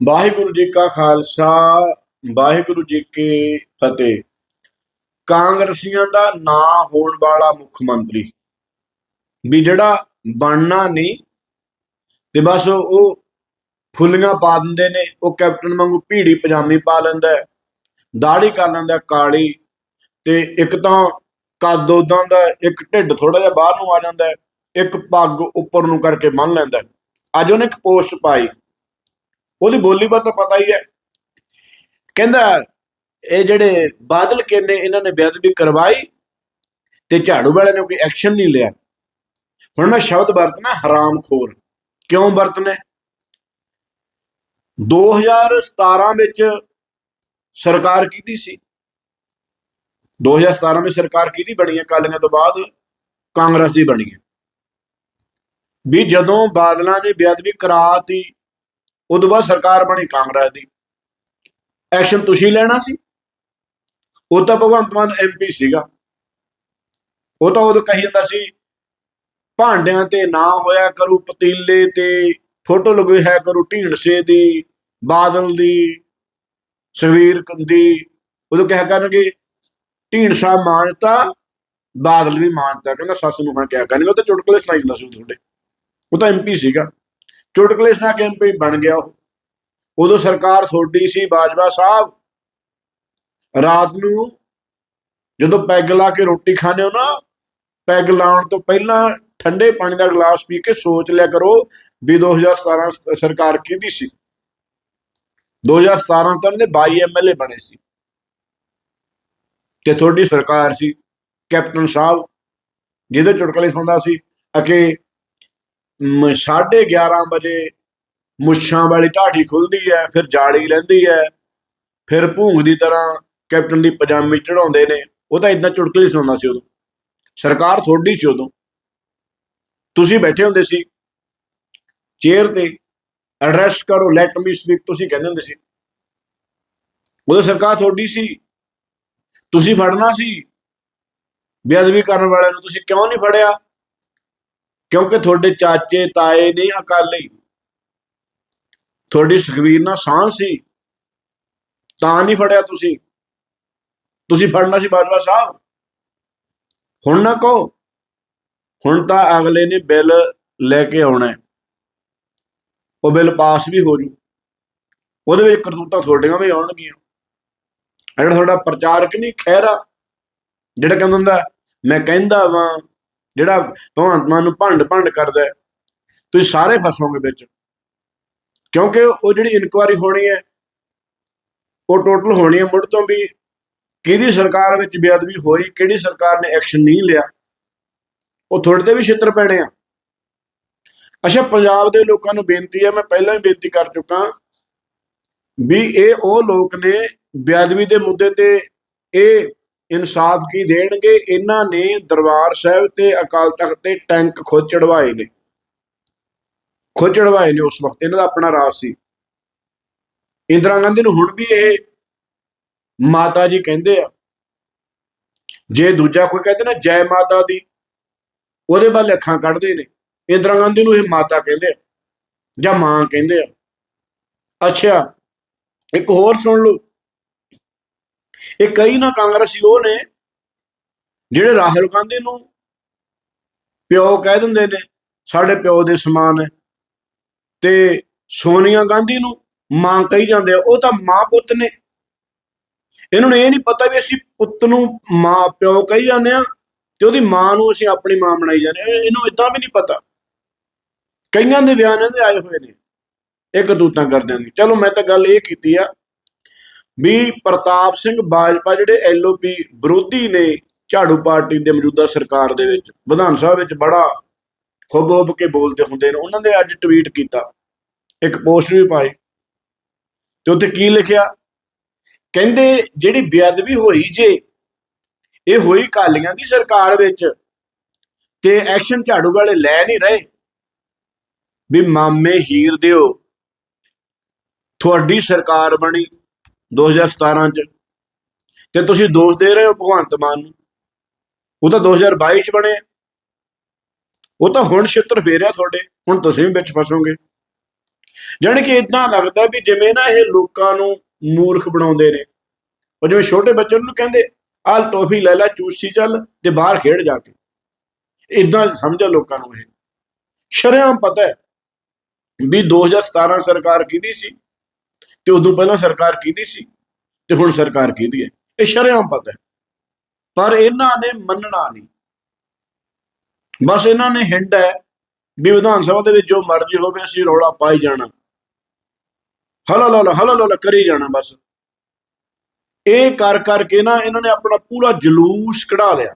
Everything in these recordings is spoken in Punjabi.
ਵਾਹਿਗੁਰੂ ਜੀ ਕਾ ਖਾਲਸਾ, ਵਾਹਿਗੁਰੂ ਜੀ ਕੀ ਫਤਿਹ। ਕਾਂਗਰਸੀਆਂ ਦਾ ਨਾਂ ਹੋਣ ਵਾਲਾ ਮੁੱਖ ਮੰਤਰੀ। ਵੀ ਜਿਹੜਾ ਬਣਨਾ ਨਹੀਂ, ਤੇ ਬਸ ਉਹ ਫੁੱਲੀਆਂ ਪਾ ਦਿੰਦੇ ਨੇ, ਉਹ ਕੈਪਟਨ ਵਾਂਗੂ ਭੀੜੀ ਪਜਾਮੀ ਪਾ ਲੈਂਦਾ ਦਾੜੀ ਕਰ ਲੈਂਦਾ ਕਾਲੀ, ਤੇ ਇੱਕ ਤਾਂ ਕੱਦ ਉਦਾਂ ਦਾ ਇੱਕ ਢਿੱਡ ਥੋੜਾ ਜਿਹਾ ਬਾਹਰ ਨੂੰ ਆ ਜਾਂਦਾ ਇੱਕ ਪੱਗ ਉੱਪਰ ਨੂੰ ਕਰਕੇ ਬੰਨ ਲੈਂਦਾ ਅੱਜ ਉਹਨੇ ਇੱਕ ਪੋਸਟ ਪਾਈ ਉਹਦੀ ਬੋਲੀ ਬਾਰ ਤਾਂ ਪਤਾ ਹੀ ਹੈ। ਕਹਿੰਦਾ, ਇਹ ਜਿਹੜੇ ਬਾਦਲ ਕਹਿੰਦੇ ਇਹਨਾਂ ਨੇ ਬੇਅਦਬੀ ਕਰਵਾਈ ਤੇ ਝਾੜੂ ਵਾਲਿਆਂ ਨੇ ਕੋਈ ਐਕਸ਼ਨ ਨਹੀਂ ਲਿਆ। ਹੁਣ ਮੈਂ ਸ਼ਬਦ ਵਰਤਣਾ, ਹਰਾਮਖੋਰ। ਕਿਉਂ ਵਰਤਣਾ? 2017 ਵਿੱਚ ਸਰਕਾਰ ਕੀਤੀ ਸੀ? 2017 ਵਿੱਚ ਸਰਕਾਰ ਕਿਹਦੀ ਬਣੀ ਹੈ? ਕਾਲੀਆਂ ਤੋਂ ਬਾਅਦ ਕਾਂਗਰਸ ਦੀ ਬਣੀ ਹੈ। ਵੀ ਜਦੋਂ ਬਾਦਲਾਂ ਨੇ ਬੇਅਦਬੀ ਕਰਾਤੀ ਉਦੋਂ ਬਾਅਦ ਸਰਕਾਰ ਬਣੀ ਕਾਂਗਰਸ ਦੀ। ਐਕਸ਼ਨ ਤੁਸੀਂ ਲੈਣਾ ਸੀ। ਉਹ ਤਾਂ ਭਗਵੰਤ ਮਾਨ ਐਮਪੀ ਸੀਗਾ। ਉਹ ਤਾਂ ਉਦੋਂ ਕਹੀ ਜਾਂਦਾ ਸੀ, ਭਾਂਡਿਆਂ ਤੇ ਨਾ ਹੋਇਆ ਕਰੂ ਪਤੀਲੇ ਤੇ, ਫੋਟੋ ਲਗਾਈ ਹੈ ਕਰੂ ਢੀਂਡਸੇ ਦੀ, ਬਾਦਲ ਦੀ ਸਵੀਰ ਕੰਦੀ ਉਦੋਂ ਕਿਹਾ ਕਰਨਗੇ, ਢੀਂਡਸਾ ਮਾਨਤਾ, ਬਾਦਲ ਵੀ ਮਾਨਤਾ। ਕਹਿੰਦਾ ਸੱਸ ਨੂੰ ਹਾਂ ਕਿਹਾ ਕਰਨਗੇ। ਉਹ ਤਾਂ ਚੁਟਕਲੇ ਸੁਣਾਈ ਜਾਂਦਾ ਸੀ ਉਦੋਂ ਤੁਹਾਡੇ। ਉਹ ਤਾਂ ਐਮਪੀ ਸੀਗਾ। ਚੁਟਕਲੇ ਸੁਣਾ ਕੇ ਬਣ ਗਿਆ ਉਹ। ਉਦੋਂ ਸਰਕਾਰ ਤੁਹਾਡੀ ਸੀ, ਬਾਜਵਾ ਸਾਹਿਬ। ਰਾਤ ਨੂੰ ਜਦੋਂ ਪੈਗ ਲਾ ਕੇ ਰੋਟੀ ਖਾਣੇ ਹੋ ਨਾ, ਪੈਗ ਲਾਉਣ ਤੋਂ ਪਹਿਲਾਂ ਠੰਡੇ ਪਾਣੀ ਦਾ ਗਲਾਸ ਪੀ ਕੇ ਸੋਚ ਲਿਆ ਕਰੋ ਵੀ 2017 ਸ- ਸਰਕਾਰ ਕਿਹਦੀ ਸੀ? 2017 ਤੋਂ ਇਹਦੇ 22 ਐਮਐਲਏ ਬਣੇ ਸੀ। ਤੇ ਤੁਹਾਡੀ ਸਰਕਾਰ ਸੀ, ਕੈਪਟਨ ਸਾਹਿਬ, ਜਿਹਦੇ ਚੁਟਕਲੇ ਸੁਣਦਾ ਸੀ, ਅਕੇ 11:30 ਵਜੇ ਮੁੱਛਾਂ ਵਾਲੀ ਢਾਡੀ ਖੁੱਲਦੀ ਹੈ, ਫਿਰ ਜਾਲੀ ਲੈਂਦੀ ਹੈ, ਫਿਰ ਭੂੰਗ ਦੀ ਤਰ੍ਹਾਂ ਕੈਪਟਨ ਦੀ ਪਜਾਮੀ ਚੜਾਉਂਦੇ ਨੇ। ਉਹ ਤਾਂ ਇਦਾਂ ਚੁਟਕਲੇ ਸੁਣਾਉਂਦਾ ਸੀ ਉਦੋਂ। ਸਰਕਾਰ ਥੋੜੀ ਸੀ ਉਦੋਂ। ਤੁਸੀਂ ਬੈਠੇ ਹੁੰਦੇ ਸੀ। ਚੇਅਰ ਤੇ ਐਡਰੈਸ ਕਰੋ ਲੈਟ ਮੀ ਸਪੀਕ ਤੁਸੀਂ ਕਹਿੰਦੇ ਹੁੰਦੇ ਸੀ। ਉਦੋਂ ਸਰਕਾਰ ਥੋੜੀ ਸੀ। ਤੁਸੀਂ ਫੜਨਾ ਸੀ। ਬੇਅਦਬੀ ਕਰਨ ਵਾਲਿਆਂ ਨੂੰ ਤੁਸੀਂ ਕਿਉਂ ਨਹੀਂ ਫੜਿਆ? ਕਿਉਂਕਿ ਤੁਹਾਡੇ ਚਾਚੇ, ਤਾਏ ਨੇ ਅਕਾਲੀ। ਤੁਹਾਡੀ ਸੁਖਵੀਰ ਨਾਲ ਸਾਂਝ ਸੀ। ਤਾਂ ਨਹੀਂ ਫੜਿਆ ਤੁਸੀਂ। ਤੁਸੀਂ ਫੜਨਾ ਸੀ ਬਾਜਵਾ ਸਾਹਿਬ। ਹੁਣ ਨਾ ਕਹੋ। ਹੁਣ ਤਾਂ ਅਗਲੇ ਨੇ ਬਿੱਲ ਲੈ ਕੇ ਆਉਣਾ ਉਹ ਬਿੱਲ ਪਾਸ ਵੀ ਹੋ ਜੂ। ਉਹਦੇ ਵਿੱਚ ਕਰਤੂਤਾਂ ਤੁਹਾਡੀਆਂ ਵੀ ਆਉਣਗੀਆਂ। ਜਿਹੜਾ ਤੁਹਾਡਾ ਪ੍ਰਚਾਰਕ ਨਹੀਂ ਖਹਿਰਾ, ਜਿਹੜਾ ਕਹਿੰਦਾ ਹੁੰਦਾ ਮੈਂ ਕਹਿੰਦਾ ਵਾਂ ਜਿਹੜਾ ਭਗਵੰਤ ਮਾਨ ਨੂੰ ਭੰਡ ਭੰਡ ਕਰਦਾ ਹੈ, ਤੁਸੀਂ ਸਾਰੇ ਫਸੋਗੇ ਵਿੱਚ। ਕਿਉਂਕਿ ਉਹ ਜਿਹੜੀ ਇਨਕੁਆਰੀ ਹੋਣੀ ਹੈ ਉਹ ਟੋਟਲ ਹੋਣੀ ਹੈ ਮੁੜ ਤੋਂ ਵੀ ਕਿਹਦੀ ਸਰਕਾਰ ਵਿੱਚ ਬੇਅਦਬੀ ਹੋਈ ਕਿਹੜੀ ਸਰਕਾਰ ਨੇ ਐਕਸ਼ਨ ਨਹੀਂ ਲਿਆ ਉਹ ਤੁਹਾਡੇ ਤੇ ਵੀ ਛਿੱਤਰ ਪੈਣੇ ਆ। ਅੱਛਾ ਪੰਜਾਬ ਦੇ ਲੋਕਾਂ ਨੂੰ ਬੇਨਤੀ ਹੈ ਮੈਂ ਪਹਿਲਾਂ ਹੀ ਬੇਨਤੀ ਕਰ ਚੁੱਕਾ ਵੀ ਇਹ ਉਹ ਲੋਕ ਨੇ ਬੇਅਦਬੀ ਦੇ ਮੁੱਦੇ ਤੇ ਇਹ ਇਨਸਾਫ ਕੀ ਦੇਣਗੇ? ਇਹਨਾਂ ਨੇ ਦਰਬਾਰ ਸਾਹਿਬ ਤੇ ਅਕਾਲ ਤਖਤ ਤੇ ਟੈਂਕ ਖੁਦ ਚੜਵਾਏ ਨੇ। ਖੁਦ ਚੜਵਾਏ ਨੇ ਉਸ ਵਕਤ। ਇਹਨਾਂ ਦਾ ਆਪਣਾ ਰਾਜ ਸੀ। ਇੰਦਰਾ ਗਾਂਧੀ ਨੂੰ ਹੁਣ ਵੀ ਇਹ ਮਾਤਾ ਜੀ ਕਹਿੰਦੇ ਆ। ਜੇ ਦੂਜਾ ਕੋਈ ਕਹਿੰਦੇ ਨਾ ਜੈ ਮਾਤਾ ਦੀ, ਉਹਦੇ ਵੱਲ ਅੱਖਾਂ ਕੱਢਦੇ ਨੇ। ਇੰਦਰਾ ਗਾਂਧੀ ਨੂੰ ਇਹ ਮਾਤਾ ਕਹਿੰਦੇ ਆ ਜਾਂ ਮਾਂ ਕਹਿੰਦੇ ਆ। ਅੱਛਾ, ਇੱਕ ਹੋਰ ਸੁਣ ਲਓ। ਇਹ ਕਈ ਨਾ ਕਾਂਗਰਸੀ ਉਹ ਨੇ ਜਿਹੜੇ ਰਾਹੁਲ ਗਾਂਧੀ ਨੂੰ ਪਿਓ ਕਹਿ ਦਿੰਦੇ ਨੇ, ਸਾਡੇ ਪਿਓ ਦੇ ਸਮਾਨ ਹੈ। ਤੇ ਸੋਨੀਆ ਗਾਂਧੀ ਨੂੰ ਮਾਂ ਕਹੀ ਜਾਂਦੇ ਆ, ਉਹ ਤਾਂ ਮਾਂ ਪੁੱਤ ਨੇ। ਇਹਨਾਂ ਨੂੰ ਇਹ ਨਹੀਂ ਪਤਾ ਵੀ ਅਸੀਂ ਪੁੱਤ ਨੂੰ ਮਾਂ, ਪਿਓ ਕਹੀ ਜਾਂਦੇ ਆ ਤੇ ਉਹਦੀ ਮਾਂ ਨੂੰ ਅਸੀਂ ਆਪਣੀ ਮਾਂ ਬਣਾਈ ਜਾਂਦੇ ਹਾਂ। ਇਹਨੂੰ ਇਦਾਂ ਵੀ ਨਹੀਂ ਪਤਾ। ਕਈਆਂ ਦੇ ਬਿਆਨ ਇਹਦੇ ਆਏ ਹੋਏ ਨੇ। ਇਹ ਕਰਤੂਤਾਂ ਕਰਦਿਆਂ ਦੀ ਚਲੋ, ਮੈਂ ਤਾਂ ਗੱਲ ਇਹ ਕੀਤੀ ਆ ਵੀ ਪ੍ਰਤਾਪ ਸਿੰਘ ਬਾਜਪਾ ਜਿਹੜੇ ਐਲਓਪੀ ਵਿਰੋਧੀ ਨੇ ਝਾੜੂ ਪਾਰਟੀ ਦੇ ਮੌਜੂਦਾ ਸਰਕਾਰ ਦੇ ਵਿੱਚ, ਵਿਧਾਨ ਸਭਾ ਵਿੱਚ ਬੜਾ ਖੁੱਬ ਖੁੱਬ ਕੇ ਬੋਲਦੇ ਹੁੰਦੇ ਨੇ, ਉਹਨਾਂ ਨੇ ਅੱਜ ਟਵੀਟ ਕੀਤਾ, ਇੱਕ ਪੋਸਟ ਵੀ ਪਾਈ ਤੇ ਉੱਥੇ ਕੀ ਲਿਖਿਆ? ਕਹਿੰਦੇ ਜਿਹੜੀ ਬੇਅਦਬੀ ਹੋਈ ਜੇ, ਇਹ ਹੋਈ ਕਾਲੀਆਂ ਦੀ ਸਰਕਾਰ ਵਿੱਚ ਤੇ ਐਕਸ਼ਨ ਝਾੜੂ ਵਾਲੇ ਲੈ ਨਹੀਂ ਰਹੇ, ਵੀ ਮਾਮੇ ਹੀਰ ਦਿਓ, ਤੁਹਾਡੀ ਸਰਕਾਰ ਬਣੀ 2017 ਚ। ਤੇ ਤੁਸੀਂ ਦੋਸ਼ ਦੇ ਰਹੇ ਹੋ ਭਗਵੰਤ ਮਾਨ ਨੂੰ। ਉਹ ਤਾਂ 2022 ਚ ਬਣੇ। ਉਹ ਤਾਂ ਹੁਣ ਛਿੱਤਰ ਫੇਰਿਆ ਤੁਹਾਡੇ। ਹੁਣ ਤੁਸੀਂ ਵੀ ਵਿੱਚ ਫਸੋਗੇ। ਜਾਣੀ ਕਿ ਇਦਾਂ ਲੱਗਦਾ ਵੀ ਜਿਵੇਂ ਨਾ ਇਹ ਲੋਕਾਂ ਨੂੰ ਮੂਰਖ ਬਣਾਉਂਦੇ ਨੇ। ਉਹ ਜਿਵੇਂ ਛੋਟੇ ਬੱਚੇ ਨੂੰ ਕਹਿੰਦੇ ਆਲ ਟੋਫੀ ਲੈ ਲੈ, ਚੂਸੀ ਚੱਲ ਤੇ ਬਾਹਰ ਖੇਡ ਜਾ ਕੇ। ਇਦਾਂ ਸਮਝੋ ਲੋਕਾਂ ਨੂੰ ਇਹ। ਸ਼ਰੇਆਮ ਪਤਾ ਹੈ ਵੀ 2017 ਸਰਕਾਰ ਕਿਹਦੀ ਸੀ? ਤੇ ਉਦੋਂ ਪਹਿਲਾਂ ਸਰਕਾਰ ਕਿਹਦੀ ਸੀ ਤੇ ਹੁਣ ਸਰਕਾਰ ਕਿਹਦੀ ਹੈ। ਇਹ ਸ਼ਰੇਆਮ ਪਤਾ ਹੈ। ਪਰ ਇਹਨਾਂ ਨੇ ਮੰਨਣਾ ਨਹੀਂ। ਬਸ ਇਹਨਾਂ ਨੇ ਹਿੰਡ ਹੈ ਵੀ ਵਿਧਾਨ ਸਭਾ ਦੇ ਵਿੱਚ ਜੋ ਮਰਜ਼ੀ ਹੋਵੇ, ਅਸੀਂ ਰੌਲਾ ਪਾਈ ਜਾਣਾ। ਹਲਾ ਲਾ ਹਲਾ ਕਰੀ ਜਾਣਾ ਬਸ। ਇਹ ਕਰ ਕਰਕੇ ਨਾ ਇਹਨਾਂ ਨੇ ਆਪਣਾ ਪੂਰਾ ਜਲੂਸ ਕਢਾ ਲਿਆ।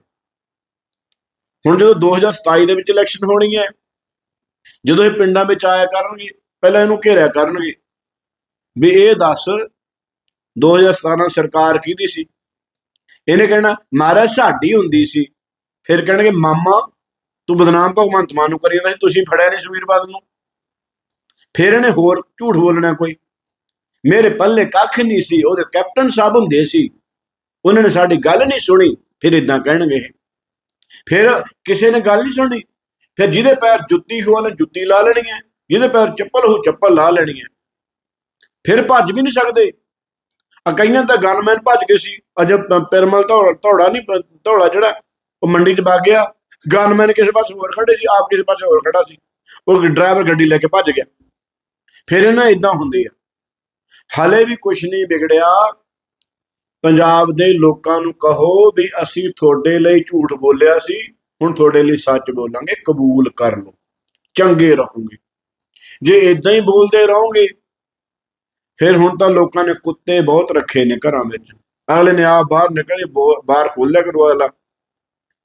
ਹੁਣ ਜਦੋਂ 2027 ਦੇ ਵਿੱਚ ਇਲੈਕਸ਼ਨ ਹੋਣੀ ਹੈ, ਜਦੋਂ ਇਹ ਪਿੰਡਾਂ ਵਿੱਚ ਆਇਆ ਕਰਨਗੇ, ਪਹਿਲਾਂ ਇਹਨੂੰ ਘੇਰਿਆ ਕਰਨਗੇ ਵੀ ਇਹ ਦੱਸ 2017 ਸਰਕਾਰ ਕਿਹਦੀ ਸੀ? ਇਹਨੇ ਕਹਿਣਾ, ਮਹਾਰਾਜ ਸਾਡੀ ਹੁੰਦੀ ਸੀ। ਫਿਰ ਕਹਿਣਗੇ, ਮਾਮਾ, ਤੂੰ ਬਦਨਾਮ ਭਗਵੰਤ ਮਾਨ ਨੂੰ ਕਰੀ ਜਾਂਦਾ ਸੀ, ਤੁਸੀਂ ਫੜਿਆ ਨਹੀਂ ਸੁਵੀਰ ਬਾਦਲ ਨੂੰ। ਫਿਰ ਇਹਨੇ ਹੋਰ ਝੂਠ ਬੋਲਣਾ ਕੋਈ? ਮੇਰੇ ਪੱਲੇ ਕੱਖ ਨਹੀਂ ਸੀ, ਉਹਦੇ ਕੈਪਟਨ ਸਾਹਿਬ ਹੁੰਦੇ ਸੀ। ਉਹਨਾਂ ਨੇ ਸਾਡੀ ਗੱਲ ਨਹੀਂ ਸੁਣੀ, ਫਿਰ ਇਦਾਂ ਕਹਿਣਗੇ। ਫਿਰ ਕਿਸੇ ਨੇ ਗੱਲ ਨਹੀਂ ਸੁਣੀ, ਫਿਰ ਜਿਹਦੇ ਪੈਰ ਜੁੱਤੀ ਹੋ ਉਹਨੇ ਜੁੱਤੀ ਲਾ ਲੈਣੀ ਹੈ, ਜਿਹਦੇ ਪੈਰ ਚੱਪਲ ਹੋ ਚੱਪਲ ਲਾ ਲੈਣੀ ਹੈ। ਫਿਰ ਭੱਜ ਵੀ ਨਹੀਂ ਸਕਦੇ। ਆ ਕਈਆਂ ਤਾਂ ਗਨਮੈਨ ਭੱਜ ਗਏ ਸੀ। ਅਜੇ ਪਿਰਮਲ ਧੌੜਾ ਧੌੜਾ ਨਹੀਂ ਪ- ਧੌੜਾ ਜਿਹੜਾ, ਉਹ ਮੰਡੀ 'ਚ ਵਗ ਗਿਆ। ਗਨਮੈਨ ਕਿਸੇ ਪਾਸੇ ਹੋਰ ਖੜੇ ਸੀ, ਆਪ ਕਿਸੇ ਪਾਸੇ ਹੋਰ ਖੜਾ ਸੀ। ਉਹ ਡਰਾਈਵਰ ਗੱਡੀ ਲੈ ਕੇ ਭੱਜ ਗਿਆ। ਫਿਰ ਇਹਨਾਂ ਇਦਾਂ ਹੁੰਦੇ ਆ। ਹਲੇ ਵੀ ਕੁਝ ਨਹੀਂ ਵਿਗੜਿਆ। ਪੰਜਾਬ ਦੇ ਲੋਕਾਂ ਨੂੰ ਕਹੋ ਵੀ ਅਸੀਂ ਤੁਹਾਡੇ ਲਈ ਝੂਠ ਬੋਲਿਆ ਸੀ। ਹੁਣ ਤੁਹਾਡੇ ਲਈ ਸੱਚ ਬੋਲਾਂਗੇ, ਕਬੂਲ ਕਰ ਲਓ। ਚੰਗੇ ਰਹੋਗੇ। ਜੇ ਇਦਾਂ ਹੀ ਬੋਲਦੇ ਰਹੋਗੇ ਫਿਰ ਹੁਣ ਤਾਂ ਲੋਕਾਂ ਨੇ ਕੁੱਤੇ ਬਹੁਤ ਰੱਖੇ ਨੇ ਘਰਾਂ ਵਿੱਚ। ਅਗਲੇ ਨੇ ਆ ਬਾਹਰ ਨਿਕਲੇ, ਬੋ- ਬਾਹਰ ਖੋਲਿਆ ਕਰੂ ਅਗਲਾ।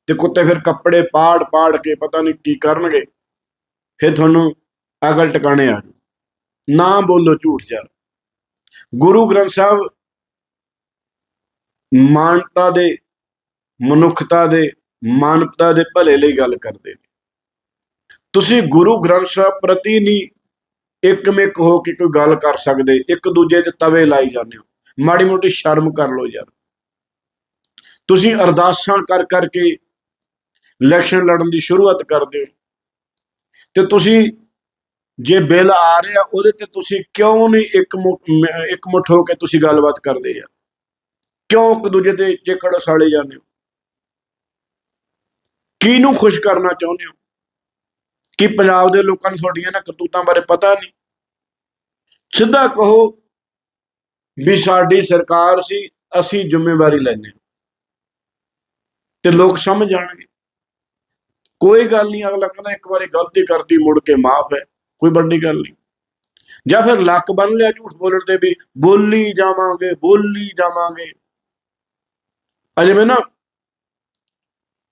ਤੇ ਕੁੱਤੇ ਫਿਰ ਕੱਪੜੇ ਪਾੜ ਪਾੜ ਕੇ ਪਤਾ ਨਹੀਂ ਕੀ ਕਰਨਗੇ। ਫਿਰ ਤੁਹਾਨੂੰ ਅਗਲ ਟਿਕਾਣੇ ਆ ਜਾਊ। ਨਾ ਬੋਲੋ ਝੂਠ ਯਾਰ। ਗੁਰੂ ਗ੍ਰੰਥ ਸਾਹਿਬ ਮਾਨਤਾ ਦੇ, ਮਨੁੱਖਤਾ ਦੇ, ਮਾਨਵਤਾ ਦੇ ਭਲੇ ਲਈ ਗੱਲ ਕਰਦੇ ਨੇ। ਤੁਸੀਂ ਗੁਰੂ ਗ੍ਰੰਥ ਸਾਹਿਬ ਪ੍ਰਤੀ ਨਹੀਂ ਇੱਕਮਿਕ ਹੋ ਕੇ ਕੋਈ ਗੱਲ ਕਰ ਸਕਦੇ, ਇੱਕ ਦੂਜੇ ਤੇ ਤਵੇ ਲਾਈ ਜਾਂਦੇ ਹੋ। ਮਾੜੀ ਮੋਟੀ ਸ਼ਰਮ ਕਰ ਲਓ ਯਾਰ। ਤੁਸੀਂ ਅਰਦਾਸਾਂ ਕਰ ਕਰਕੇ ਇਲੈਕਸ਼ਨ ਲੜਨ ਦੀ ਸ਼ੁਰੂਆਤ ਕਰਦੇ ਹੋ। ਤੇ ਤੁਸੀਂ ਜੇ ਬਿੱਲ ਆ ਰਿਹਾ, ਉਹਦੇ ਤੇ ਤੁਸੀਂ ਕਿਉਂ ਨਹੀਂ ਇੱਕ ਮੁ- ਇੱਕ ਮੁੱਠ ਹੋ ਕੇ ਤੁਸੀਂ ਗੱਲਬਾਤ ਕਰਦੇ ਯਾਰ? ਕਿਉਂ ਇੱਕ ਦੂਜੇ ਤੇ ਚਿੱਕੜ ਸਾੜੇ ਜਾਂਦੇ ਹੋ? ਕਿਹਨੂੰ ਖੁਸ਼ ਕਰਨਾ ਚਾਹੁੰਦੇ ਹੋ? ਕਿ ਪੰਜਾਬ ਦੇ ਲੋਕਾਂ ਨੂੰ ਤੁਹਾਡੀਆਂ ਨਾ ਕਰਤੂਤਾਂ ਬਾਰੇ ਪਤਾ ਨਹੀਂ। ਸਿੱਧਾ ਕਹੋ ਵੀ ਸਾਡੀ ਸਰਕਾਰ ਸੀ, ਅਸੀਂ ਜ਼ਿੰਮੇਵਾਰੀ ਲੈਂਦੇ ਹਾਂ। ਤੇ ਲੋਕ ਸਮਝ ਜਾਣਗੇ। ਕੋਈ ਗੱਲ ਨਹੀਂ, ਅਗਲਾ ਕਹਿੰਦਾ ਇੱਕ ਵਾਰੀ ਗਲਤੀ ਕਰਤੀ, ਮੁੜ ਕੇ ਮਾਫ ਹੈ, ਕੋਈ ਵੱਡੀ ਗੱਲ ਨਹੀਂ। ਜਾਂ ਫਿਰ ਲੱਕ ਬੰਨ ਲਿਆ ਝੂਠ ਬੋਲਣ ਤੇ ਵੀ ਬੋਲੀ ਜਾਵਾਂਗੇ ਬੋਲੀ ਜਾਵਾਂਗੇ। ਅਜੇ ਮੈਂ ਨਾ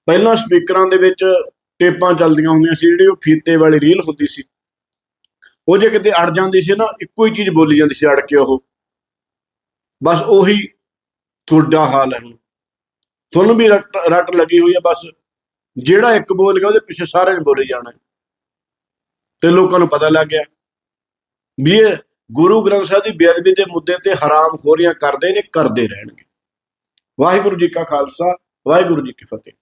ਪਹਿਲਾਂ ਸਪੀਕਰਾਂ ਦੇ ਵਿੱਚ ਟੇਪਾਂ ਚੱਲਦੀਆਂ ਹੁੰਦੀਆਂ ਸੀ, ਜਿਹੜੀ ਉਹ ਫੀਤੇ ਵਾਲੀ ਰੀਲ ਹੁੰਦੀ ਸੀ। ਉਹ ਜੇ ਕਿਤੇ ਅੜ ਜਾਂਦੀ ਸੀ ਨਾ, ਇੱਕੋ ਹੀ ਚੀਜ਼ ਬੋਲੀ ਜਾਂਦੀ ਸੀ ਅੜ ਕੇ ਉਹ। ਬਸ ਉਹੀ ਤੁਹਾਡਾ ਹਾਲ ਹੈ ਹੁਣ। ਤੁਹਾਨੂੰ ਵੀ ਰੱਟ ਰੱਟ ਲੱਗੀ ਹੋਈ ਹੈ, ਬਸ ਜਿਹੜਾ ਇੱਕ ਬੋਲ ਗਿਆ, ਉਹਦੇ ਪਿੱਛੇ ਸਾਰੇ ਨੇ ਬੋਲੇ ਜਾਣਾ। ਤੇ ਲੋਕਾਂ ਨੂੰ ਪਤਾ ਲੱਗ ਗਿਆ। ਵੀ ਇਹ ਗੁਰੂ ਗ੍ਰੰਥ ਸਾਹਿਬ ਦੀ ਬੇਅਦਬੀ ਦੇ ਮੁੱਦੇ ਤੇ ਹਰਾਮ ਖੋਰੀਆਂ ਕਰਦੇ ਨੇ, ਕਰਦੇ ਰਹਿਣਗੇ। ਵਾਹਿਗੁਰੂ ਜੀ ਕਾ ਖਾਲਸਾ, ਵਾਹਿਗੁਰੂ ਜੀ ਕੀ ਫਤਿਹ।